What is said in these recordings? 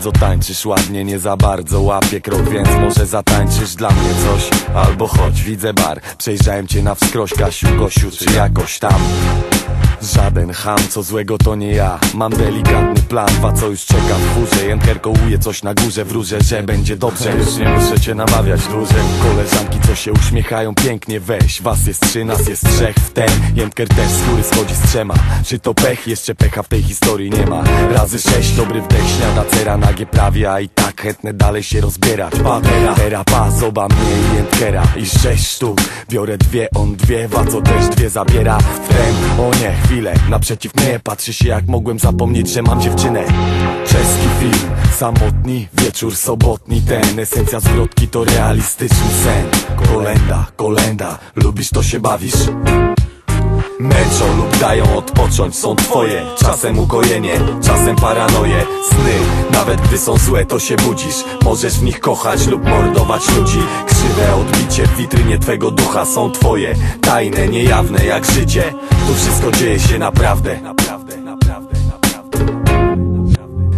bardzo tańczysz ładnie, nie za bardzo Łapię krok, więc może zatańczysz dla mnie coś. Albo chodź, widzę bar Przejrzałem cię na wskroś, Kasiu, Gosiu, czy jakoś tam Żaden ham, co złego to nie ja. Mam delikatny plan, dwa co już czeka w furze Jęker kołuje coś na górze, wróżę, że będzie dobrze. Już nie muszę cię namawiać dłużej. Koleżanki, co się uśmiechają pięknie Weź, was jest trzy, nas jest trzech w ten. Jęker też z góry schodzi z trzema. Czy to pech? Jeszcze pecha w tej historii nie ma. Razy sześć, dobry wdech, śniada cera Nagie prawie, a i tak chętne dalej się rozbierać. Patera, tera, pa, zoba mnie i I sześć sztuk, biorę dwie, on dwie Waco też dwie zabiera. W ten O nie, chwilę, naprzeciw mnie Patrzy się jak mogłem zapomnieć, że mam dziewczynę. Czeski film, samotni Wieczór sobotni, ten Esencja zwrotki to realistyczny sen. Kolenda, kolenda, lubisz to się bawisz. Męczą lub dają odpocząć, są twoje. Czasem ukojenie, czasem paranoje. Sny, nawet gdy są złe to się budzisz. Możesz w nich kochać lub mordować ludzi. Krzywe odbicie w witrynie twego ducha są twoje. Tajne, niejawne jak życie Tu wszystko dzieje się naprawdę. Naprawdę, naprawdę,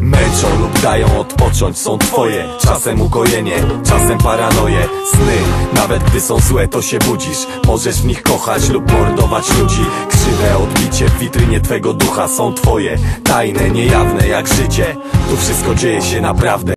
Męczą lub dają odpocząć, są twoje. Czasem ukojenie, czasem paranoje. Sny, nawet gdy są złe to się budzisz. Możesz w nich kochać lub mordować ludzi. Krzywe odbicie w witrynie twego ducha są twoje. Tajne, niejawne jak życie. Tu wszystko dzieje się naprawdę